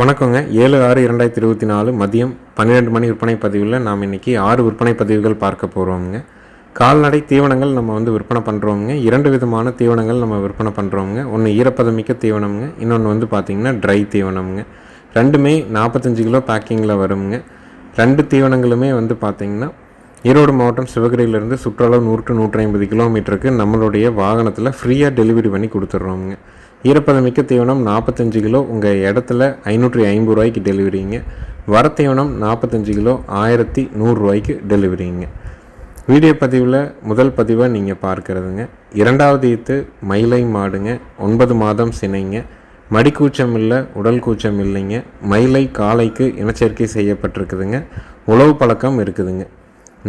வணக்கங்க. ஏழு ஆறு இரண்டாயிரத்தி இருபத்தி நாலு மதியம் பன்னிரெண்டு மணி விற்பனை பதிவில் நாம் இன்றைக்கி ஆறு விற்பனை பதிவுகள் பார்க்க போகிறோங்க கால்நடை தீவனங்கள் நம்ம வந்து விற்பனை பண்ணுறோங்க இரண்டு விதமான தீவனங்கள் நம்ம விற்பனை பண்ணுறோங்க ஒன்று ஈரப்பதமிக்க தீவனம்ங்க. இன்னொன்று வந்து பார்த்திங்கன்னா ட்ரை தீவனம்ங்க. ரெண்டுமே நாற்பத்தஞ்சு கிலோ பேக்கிங்கில் வருங்க ரெண்டு தீவனங்களுமே வந்து பார்த்திங்கன்னா ஈரோடு மாவட்டம் சிவகிரியிலேருந்து சுற்றளவு நூறு டு நூற்றி ஐம்பது கிலோமீட்டருக்கு நம்மளுடைய வாகனத்தில் ஃப்ரீயாக டெலிவரி பண்ணி கொடுத்துட்றோங்க ஈரப்பதமிக்க தீவனம் நாற்பத்தஞ்சு கிலோ. உங்கள் இடத்துல ஐநூற்றி ஐம்பது ரூபாய்க்கு டெலிவரிங்க வர தீவனம் நாற்பத்தஞ்சு கிலோ ஆயிரத்தி நூறுரூவாய்க்கு டெலிவரிங்க வீடியோ பதிவில் முதல் பதிவை நீங்கள் பார்க்குறதுங்க. இரண்டாவது ஈத்து மயிலை மாடுங்க. ஒன்பது மாதம் சினைங்க. மடிக்கூச்சம் இல்லை உடல் கூச்சம் இல்லைங்க. மயிலை காலைக்கு இனச்சேர்க்கை செய்யப்பட்டிருக்குதுங்க. உழவு பழக்கம் இருக்குதுங்க.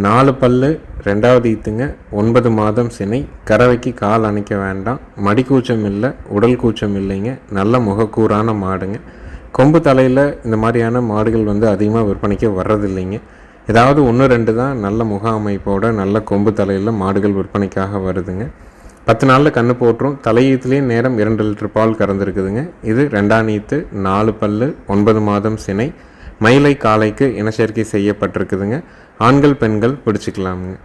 நாலு பல்லு ரெண்டாவது ஈத்துங்க ஒன்பது மாதம் சினை கறவைக்கு கால் அணைக்க வேண்டாம் மடி கூச்சம் இல்லை உடல் கூச்சம் இல்லைங்க நல்ல முகக்கூறான மாடுங்க. கொம்பு தலையில் இந்த மாதிரியான மாடுகள் வந்து அதிகமாக விற்பனைக்கு வர்றதில்லைங்க. ஏதாவது ஒன்று ரெண்டு தான் நல்ல முக அமைப்போட நல்ல கொம்பு தலையில் மாடுகள் விற்பனைக்காக வருதுங்க. பத்து நாளில் கன்று போட்டுரும். தலையீத்துலேயே நேரம் இரண்டு லிட்டர் பால் கறந்துருக்குதுங்க. இது ரெண்டாம் நீத்து நாலு பல்லு ஒன்பது மாதம் சினை மயிலை காளைக்கு இனச்சேர்க்கை செய்யப்பட்டிருக்குதுங்க. ஆண்கள் பெண்கள் பிடிச்சிக்கலாமுங்க.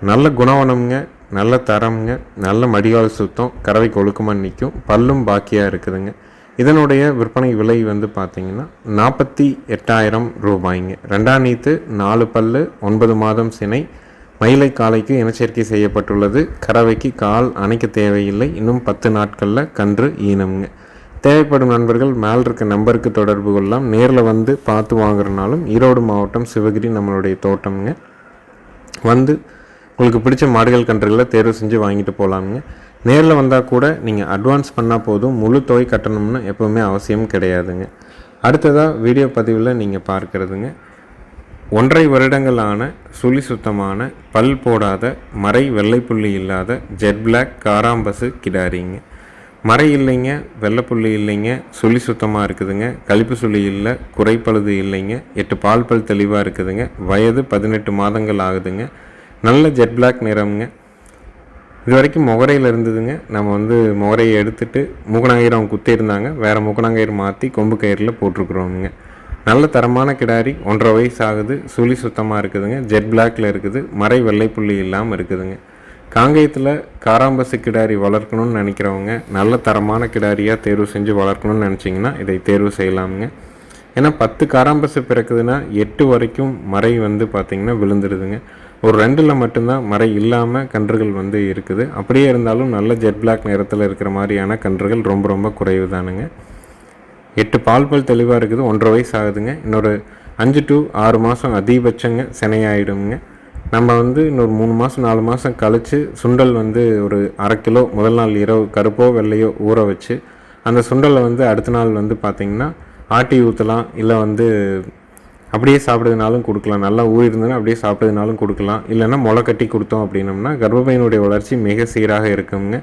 நல்ல குணவனம்ங்க நல்ல தரம்ங்க நல்ல மடிகால் சுத்தம் கறவை கொழுக்கமாக நிற்கும் பல்லும் பாக்கியாக இருக்குதுங்க. இதனுடைய விற்பனை விலை வந்து பார்த்திங்கன்னா நாற்பத்தி எட்டாயிரம் ரூபாய்ங்க. ரெண்டாம் நீத்து நாலு பல்லு ஒன்பது மாதம் சினை. மயிலை காலைக்கு இனச்சேர்க்கை செய்யப்பட்டுள்ளது. கறவைக்கு கால் அணைக்க தேவையில்லை. இன்னும் பத்து நாட்களில் கன்று ஈனம்ங்க. தேவைப்படும் நண்பர்கள் மேல் இருக்க நம்பருக்கு தொடர்பு கொள்ளலாம். நேரில் வந்து பார்த்து வாங்குறனாலும் ஈரோடு மாவட்டம் சிவகிரி நம்மளுடைய தோட்டம்ங்க. வந்து உங்களுக்கு பிடிச்ச மாடுகள் கன்றுகளை தேர்வு செஞ்சு வாங்கிட்டு போகலாமுங்க நேரில் வந்தால் கூட நீங்கள் அட்வான்ஸ் பண்ணால் போதும். முழு தொகை கட்டணும்னு எப்போவுமே அவசியம் கிடையாதுங்க. அடுத்ததாக வீடியோ பதிவில் நீங்கள் பார்க்குறதுங்க. ஒன்றரை வருடங்களான சுழி சுத்தமான பல் போடாத மறை வெள்ளைப்புள்ளி இல்லாத ஜெட் பிளாக் காராம்பசு கிடாரிங்க. மறை இல்லைங்க வெள்ளைப்புள்ளி இல்லைங்க சுழி சுத்தமாக இருக்குதுங்க. கழிப்பு சுழி இல்லை குறைப்பழுது இல்லைங்க. எட்டு பால் பல் தெளிவாக இருக்குதுங்க. வயது பதினெட்டு மாதங்கள் ஆகுதுங்க. நல்ல ஜெட் பிளாக் நிறம்ங்க. இது வரைக்கும் முகரையில் இருந்ததுங்க. நம்ம வந்து முகரையை எடுத்துட்டு முகநாயிரம் அவங்க குத்திருந்தாங்க வேறு மூக்கணாங்கயிறு மாற்றி கொம்பு கயிறில் போட்டிருக்குறோமுங்க. நல்ல தரமான கிடாரி ஒன்றரை வயசு ஆகுது. சுழி சுத்தமாக இருக்குதுங்க. ஜெட் பிளாக்ல இருக்குது. மறை வெள்ளைப்புள்ளி இல்லாமல் இருக்குதுங்க. காங்கேயத்தில் காராம்பசு கிடாரி வளர்க்கணும்னு நினைக்கிறவங்க நல்ல தரமான கிடாரியாக தேர்வு செஞ்சு வளர்க்கணும்னு நினச்சிங்கன்னா இதை தேர்வு செய்யலாமுங்க. ஏன்னா பத்து காராம்பசு பிறக்குதுன்னா எட்டு வரைக்கும் மறை வந்து பார்த்திங்கன்னா விழுந்துடுதுங்க. ஒரு ரெண்டில் மட்டும்தான் மறை இல்லாமல் கன்றுகள் வந்து இருக்குது. அப்படியே இருந்தாலும் நல்ல ஜெட் பிளாக் நிறத்தில் இருக்கிற மாதிரியான கன்றுகள் ரொம்ப ரொம்ப குறைவு தானுங்க எட்டு பால் பல் தெளிவாக இருக்குது ஒன்றரை வயசு ஆகுதுங்க. இன்னொரு அஞ்சு டு ஆறு மாதம் அதிகபட்சங்க சினையாயிடுங்க நம்ம வந்து இன்னொரு மூணு மாதம் நாலு மாதம் கழித்து சுண்டல் வந்து ஒரு அரை கிலோ முதல் நாள் இரவு கருப்போ வெள்ளையோ ஊற வச்சு அந்த சுண்டலை வந்து அடுத்த நாள் வந்து பார்த்திங்கன்னா ஆட்டி ஊற்றலாம் இல்லை வந்து அப்படியே சாப்பிடுறதுனாலும் கொடுக்கலாம். நல்லா ஊறி இருந்ததுன்னா அப்படியே சாப்பிட்றதுனாலும் கொடுக்கலாம். இல்லைன்னா முளை கட்டி கொடுத்தோம் அப்படின்னம்னா கர்ப்பப்பையினுடைய வளர்ச்சி மிக சீராக இருக்குங்க.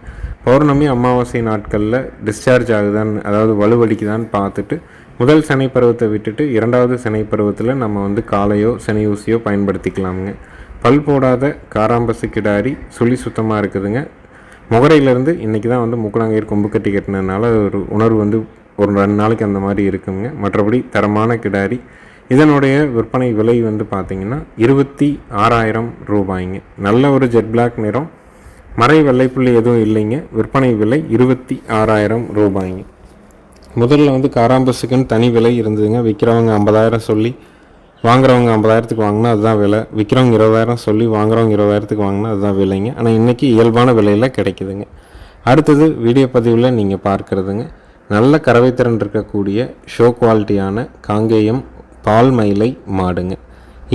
பௌர்ணமி அமாவாசை நாட்களில் டிஸ்சார்ஜ் ஆகுதான்னு அதாவது வலுவடிக்குதான்னு பார்த்துட்டு முதல் சனை பருவத்தை விட்டுட்டு இரண்டாவது சனை பருவத்தில் நம்ம வந்து காலையோ சனி ஊசியோ பயன்படுத்திக்கலாமுங்க. பல் போடாத காராம்பசு கிடாரி சுழி சுத்தமாக இருக்குதுங்க. முகரையிலேருந்து இன்றைக்கி தான் வந்து முக்குளாங்கயிர் கொம்பு கட்டி கட்டினதுனால ஒரு உணர்வு வந்து ஒரு ரெண்டு நாளைக்கு அந்த மாதிரி இருக்குங்க. மற்றபடி தரமான கிடாரி. இதனுடைய விற்பனை விலை வந்து பார்த்திங்கன்னா இருபத்தி ஆறாயிரம் ரூபாய்ங்க. நல்ல ஒரு ஜெட் பிளாக் நிறம். மறை வெள்ளைப்புள்ளி எதுவும் இல்லைங்க. விற்பனை விலை இருபத்தி ஆறாயிரம் ரூபாய்ங்க. முதல்ல வந்து காராம்பஸுக்குன்னு தனி விலை இருந்ததுங்க. விற்கிறவங்க ஐம்பதாயிரம் சொல்லி வாங்குறவங்க ஐம்பதாயிரத்துக்கு வாங்கினா அதுதான் விலை. விற்கிறவங்க இருபதாயிரம் சொல்லி வாங்குறவங்க இருபதாயிரத்துக்கு வாங்கினா அதுதான் விலைங்க. ஆனால் இன்றைக்கி இயல்பான விலையில் கிடைக்குதுங்க. அடுத்தது வீடியோ பதிவில் நீங்கள் பார்க்குறதுங்க. நல்ல கறவைத்திறன் இருக்கக்கூடிய ஷோ குவாலிட்டியான காங்கேயம் பால் மயிலை மாடுங்க.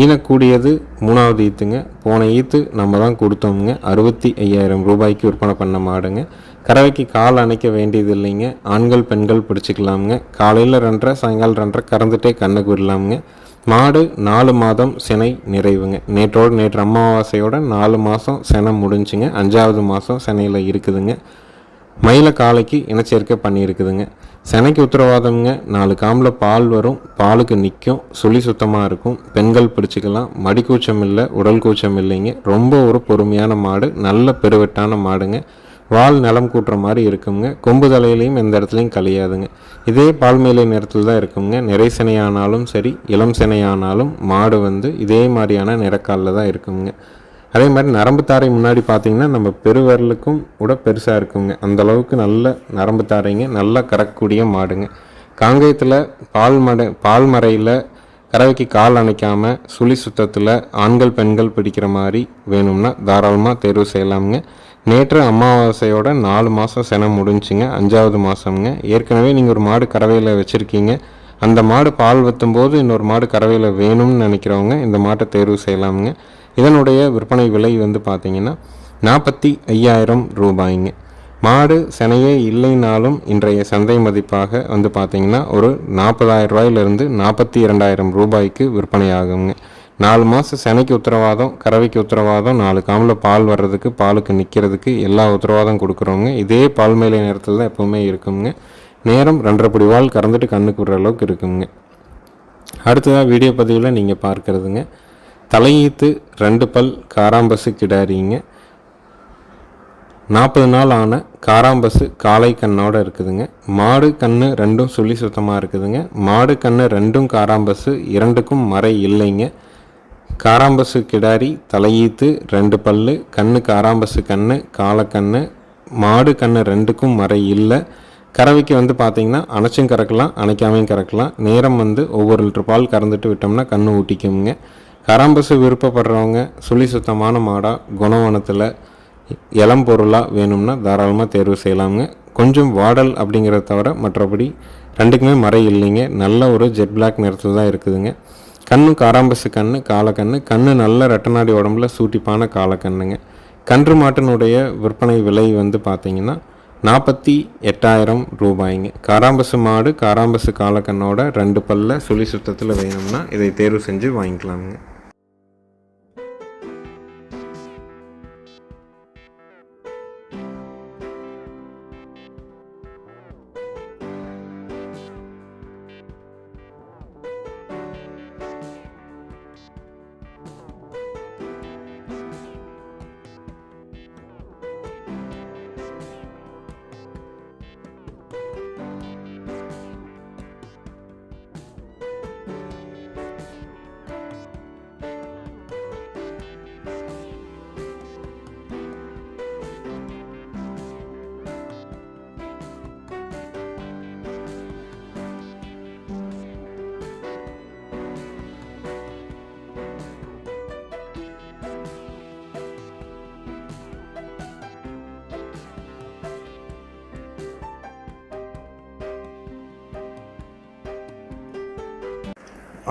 ஈனக்கூடியது மூணாவது ஈத்துங்க. போன ஈத்து நம்ம தான் கொடுத்தோமுங்க. அறுபத்தி ஐயாயிரம் ரூபாய்க்கு விற்பனை பண்ண மாடுங்க. கறவைக்கு கால் அணைக்க வேண்டியது இல்லைங்க. ஆண்கள் பெண்கள் பிடிச்சிக்கலாமுங்க. காலையில் ரெண்டரை சாயங்காலம் ரெண்டரை கறந்துட்டே கண்ணுக்கு விடலாமுங்க மாடு நாலு மாதம் சினை நிறைவுங்க. நேற்றோடு நேற்று அமாவாசையோட நாலு மாதம் சினை முடிஞ்சுங்க. அஞ்சாவது மாதம் சினையில் இருக்குதுங்க. மயில காலைக்கு இனச்சேர்க்கை பண்ணியிருக்குதுங்க. செனைக்கு உத்தரவாதம்ங்க. நாலு காம்பில் பால் வரும். பாலுக்கு நிற்கும் சுழி சுத்தமாக இருக்கும். பெண்கள் பிடிச்சிக்கலாம். மடி கூச்சம் இல்லை உடல் கூச்சம் இல்லைங்க. ரொம்ப ஒரு பொறுமையான மாடு. நல்ல பெருவெட்டான மாடுங்க. வால் நலம் கூட்டுற மாதிரி இருக்குங்க. கொம்பு தலையிலையும் எந்த இடத்துலையும் கழியாதுங்க. இதே பால்மேலை நிறத்தில் தான் இருக்குங்க. நிறை சினையானாலும் சரி இளம் சினையானாலும் மாடு வந்து இதே மாதிரியான நிறக்காலில் தான் இருக்குங்க. அதே மாதிரி நரம்பு தாரை முன்னாடி பார்த்தீங்கன்னா நம்ம பெருவரலுக்கும் கூட பெருசாக இருக்குங்க. அந்தளவுக்கு நல்ல நரம்பு தாரைங்க. நல்லா கறக்கக்கூடிய மாடுங்க. காங்கேயத்தில் பால் மடை பால் மறையில் கறவைக்கு கால் அணைக்காமல் சுழி சுத்தத்தில் ஆண்கள் பெண்கள் பிடிக்கிற மாதிரி வேணும்னா தாராளமாக தேர்வு செய்யலாமுங்க. நேற்று அமாவாசையோட நாலு மாதம் செனம் முடிஞ்சுங்க. அஞ்சாவது மாதம்ங்க ஏற்கனவே நீங்கள் ஒரு மாடு கறவையில் வச்சுருக்கீங்க. அந்த மாடு பால் வத்தும்போது இன்னொரு மாடு கறவையில் வேணும்னு நினைக்கிறவங்க இந்த மாட்டை தேர்வு செய்யலாமுங்க. இதனுடைய விற்பனை விலை வந்து பார்த்தீங்கன்னா நாற்பத்தி ஐயாயிரம் ரூபாய்ங்க. மாடு செனையே இல்லைனாலும் இன்றைய சந்தை மதிப்பாக வந்து பார்த்தீங்கன்னா ஒரு நாற்பதாயிரம் ரூபாயிலிருந்து நாற்பத்தி இரண்டாயிரம் ரூபாய்க்கு விற்பனை ஆகுங்க நாலு மாதம் செனைக்கு உத்தரவாதம் கறவைக்கு உத்தரவாதம் நாலு காமில் பால் வர்றதுக்கு பாலுக்கு நிற்கிறதுக்கு எல்லா உத்தரவாதம் கொடுக்குறவங்க இதே பால் மேலே நேரத்தில் தான் எப்போவுமே இருக்குங்க நேரம் ரெண்டரை படி வால் கறந்துட்டு கண்ணுக்கு விடுற அளவுக்கு இருக்குங்க அடுத்ததாக வீடியோ பதிவில் நீங்கள் பார்க்குறதுங்க. தலையீத்து ரெண்டு பல் காராம்பசு கிடாரிங்க. நாற்பது நாள் ஆன காராம்பசு காளை கண்ணோடு இருக்குதுங்க. மாடு கண்ணு ரெண்டும் சுழி சுத்தமாக இருக்குதுங்க. மாடு கண்ணு ரெண்டும் காராம்பசு இரண்டுக்கும் மறை இல்லைங்க. காராம்பசு கிடாரி தலையீத்து ரெண்டு பல்லு கண்ணு காராம்பசு கண்ணு காலக்கண்ணு மாடு கண்ணு ரெண்டுக்கும் மறை இல்லை. கறவைக்கு வந்து பார்த்தீங்கன்னா அணைச்சும் கறக்கலாம் அணைக்காமையும் கறக்கலாம். நேரம் வந்து ஒவ்வொரு லிட்டர் பால் கறந்துட்டு விட்டோம்னா கண்ணு ஊட்டிக்குங்க கராம்பசு விருப்பப்படுறவங்க சுழி சுத்தமான மாடாக குணவனத்தில் இளம் பொருளாக வேணும்னா தாராளமாக தேர்வு செய்யலாமுங்க. கொஞ்சம் வாடல் அப்படிங்கிறத தவிர மற்றபடி ரெண்டுக்குமே மறை இல்லைங்க. நல்ல ஒரு ஜெட் பிளாக் நிறத்தில் தான் இருக்குதுங்க. கண்ணு காராம்பசு கண்ணு காலக்கண்ணு கண்ணு. நல்ல ரெட்டநாடி உடம்புல சூட்டிப்பான காலக்கண்ணுங்க கன்று மாட்டினுடைய விற்பனை விலை வந்து பார்த்தீங்கன்னா நாற்பத்தி எட்டாயிரம் ரூபாய்ங்க. காராம்பசு மாடு காராம்பசு காலக்கண்ணோட ரெண்டு பல்ல சுழி சுத்தத்தில் வேணும்னா இதை தேர்வு செஞ்சு வாங்கிக்கலாமுங்க.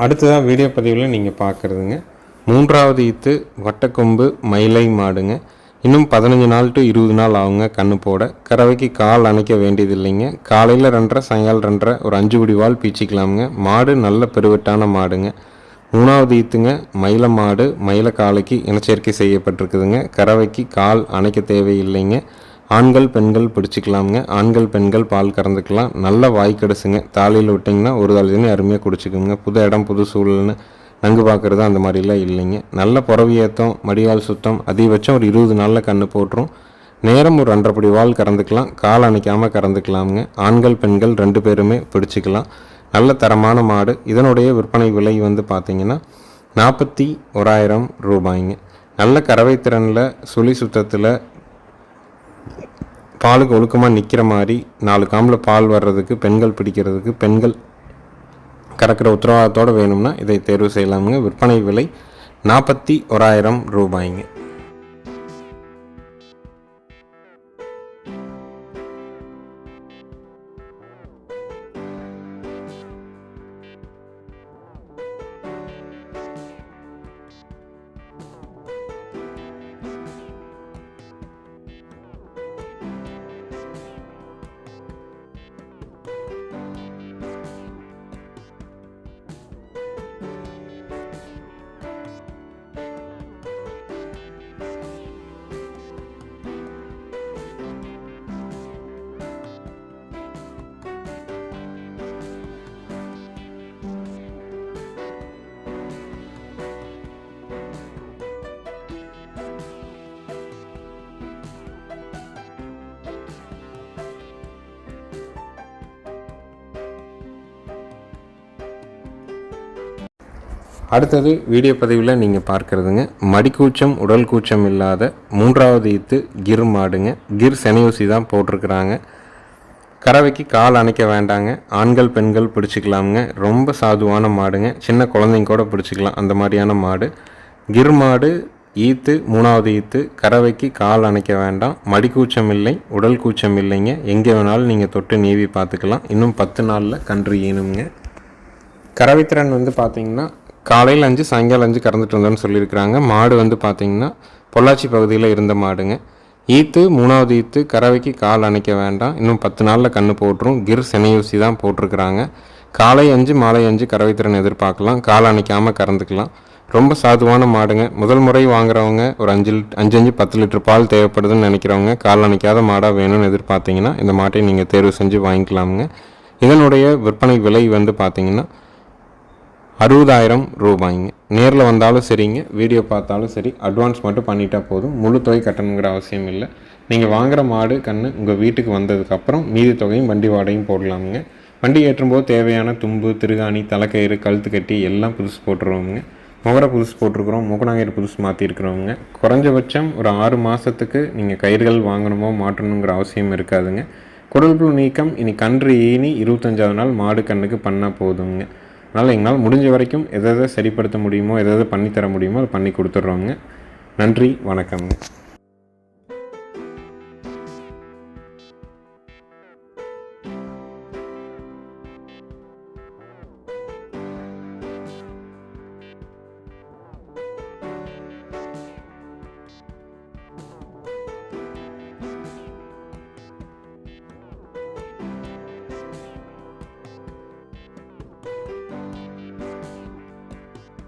அடுத்ததாக வீடியோ பதிவில் நீங்கள் பார்க்குறதுங்க மூன்றாவது ஈத்து வட்டக்கொம்பு மயிலை மாடுங்க. இன்னும் பதினஞ்சு நாள் டு இருபது நாள் ஆகுங்க கண்ணு போட. கறவைக்கு கால் அணைக்க வேண்டியது இல்லைங்க காலையில் ரெண்டரை சாயங்காலம் ரெண்டரை ஒரு அஞ்சு குடி வால் பீச்சிக்கலாமுங்க. மாடு நல்ல பெருவெட்டான மாடுங்க. மூணாவது ஈத்துங்க மயில மாடு மயில காலைக்கு இனச்சேர்க்கை செய்யப்பட்டிருக்குதுங்க. கறவைக்கு கால் அணைக்க தேவையில்லைங்க. ஆண்கள் பெண்கள் பிடிச்சிக்கலாமுங்க. ஆண்கள் பெண்கள் பால் கறந்துக்கலாம். நல்ல வாய் கடைசுங்க. தாலியில் விட்டிங்கன்னா ஒரு தாலினே அருமையாக குடிச்சிக்கோங்க. புது இடம் புது சூழல்னு நங்கு பார்க்குறது அந்த மாதிரிலாம் இல்லைங்க. நல்ல புறவி ஏற்றம் மடிவால் சுத்தம் அதிகபட்சம் ஒரு இருபது நாளில் கன்று போட்டுரும். நேரம் ஒரு ரெண்டரைப்படி வால் கறந்துக்கலாம். கால் அணைக்காமல் கறந்துக்கலாமுங்க. ஆண்கள் பெண்கள் ரெண்டு பேருமே பிடிச்சிக்கலாம். நல்ல தரமான மாடு. இதனுடைய விற்பனை விலை வந்து பார்த்திங்கன்னா நாற்பத்தி ஓராயிரம் ரூபாய்ங்க. நல்ல கறவை திறனில் சுழி சுத்தத்தில் பாலுக்கு ஒழுக்கமாக நிற்கிற மாதிரி நாலு காம்பில் பால் வர்றதுக்கு பெண்கள் பிடிக்கிறதுக்கு பெண்கள் கறக்கிற உத்தரவாதத்தோடு வேணும்னா இதை தேர்வு செய்யலாமுங்க. விற்பனை விலை நாற்பத்தி ஓராயிரம் ரூபாய்ங்க. அடுத்தது வீடியோ பதிவில் நீங்கள் பார்க்குறதுங்க. மடிக்கூச்சம் உடல் கூச்சம் இல்லாத மூன்றாவது ஈத்து கிர் மாடுங்க. கிர் செனையூசி தான் போட்டிருக்கிறாங்க. கறவைக்கு கால் அணைக்க வேண்டாங்க. ஆண்கள் பெண்கள் பிடிச்சிக்கலாமுங்க. ரொம்ப சாதுவான மாடுங்க. சின்ன குழந்தைங்க கூட பிடிச்சிக்கலாம். அந்த மாதிரியான மாடு. கிர் மாடு ஈத்து மூணாவது ஈத்து கறவைக்கு கால் அணைக்க வேண்டாம். மடிக்கூச்சம் இல்லை உடல் கூச்சம் இல்லைங்க. எங்கே வேணாலும் நீங்கள் தொட்டு நீவி பார்த்துக்கலாம். இன்னும் பத்து நாளில் கன்று ஈனுங்க கறவைத்திறன் வந்து பார்த்தீங்கன்னா காலையில் அஞ்சு சாயங்காலம் அஞ்சு கறந்துட்டு வந்தோன்னு சொல்லியிருக்கிறாங்க. மாடு வந்து பார்த்தீங்கன்னா பொள்ளாச்சி பகுதியில் இருந்த மாடுங்க. ஈத்து மூணாவது ஈத்து கறவைக்கு கால் அணைக்க வேண்டாம். இன்னும் பத்து நாளில் கன்று போட்டுரும். கிர் செனையூசி தான் போட்டிருக்கிறாங்க. காலை அஞ்சு மாலை அஞ்சு கறவை திறன் எதிர்பார்க்கலாம். கால் அணைக்காமல் கறந்துக்கலாம். ரொம்ப சாதுவான மாடுங்க. முதல் முறை வாங்குறவங்க ஒரு அஞ்சு லிட் அஞ்சு அஞ்சு பத்து லிட்டர் பால் தேவைப்படுதுன்னு நினைக்கிறவங்க கால் அணைக்காத மாடாக வேணும்னு எதிர்பார்த்தீங்கன்னா இந்த மாட்டை நீங்கள் தேர்வு செஞ்சு வாங்கிக்கலாமுங்க. இதனுடைய விற்பனை விலை வந்து பார்த்தீங்கன்னா அறுபதாயிரம் ரூபாய்ங்க. நேரில் வந்தாலும் சரிங்க வீடியோ பார்த்தாலும் சரி அட்வான்ஸ் மட்டும் பண்ணிட்டா போதும். முழு தொகை கட்டணுங்கிற அவசியம் இல்லை. நீங்கள் வாங்குகிற மாடு கன்று உங்கள் வீட்டுக்கு வந்ததுக்கப்புறம் மீதி தொகையும் வண்டி வாடகையும் போடலாமுங்க. வண்டி ஏற்றும்போது தேவையான தும்பு திருகாணி தலைக்கயிறு கழுத்து கட்டி எல்லாம் புதுசு போட்டுருவோங்க முகர புதுசு போட்டிருக்கிறோம் முகநாங்கயிறு புதுசு மாற்றிருக்கிறவங்க குறைஞ்சபட்சம் ஒரு ஆறு மாதத்துக்கு நீங்கள் கயிறுகள் வாங்கணுமோ மாற்றணுங்கிற அவசியம் இருக்காதுங்க. குடல்புழு நீக்கம் இனி கன்று ஈனி இருபத்தஞ்சாவது நாள் மாடு கண்ணுக்கு பண்ணால் போதுங்க அதனால் எங்களால் முடிஞ்ச வரைக்கும் எதை எதை சரிப்படுத்த முடியுமோ எதை எதை பண்ணித்தர முடியுமோ அதை பண்ணி கொடுத்துட்றோங்க. நன்றி வணக்கம்ங்க.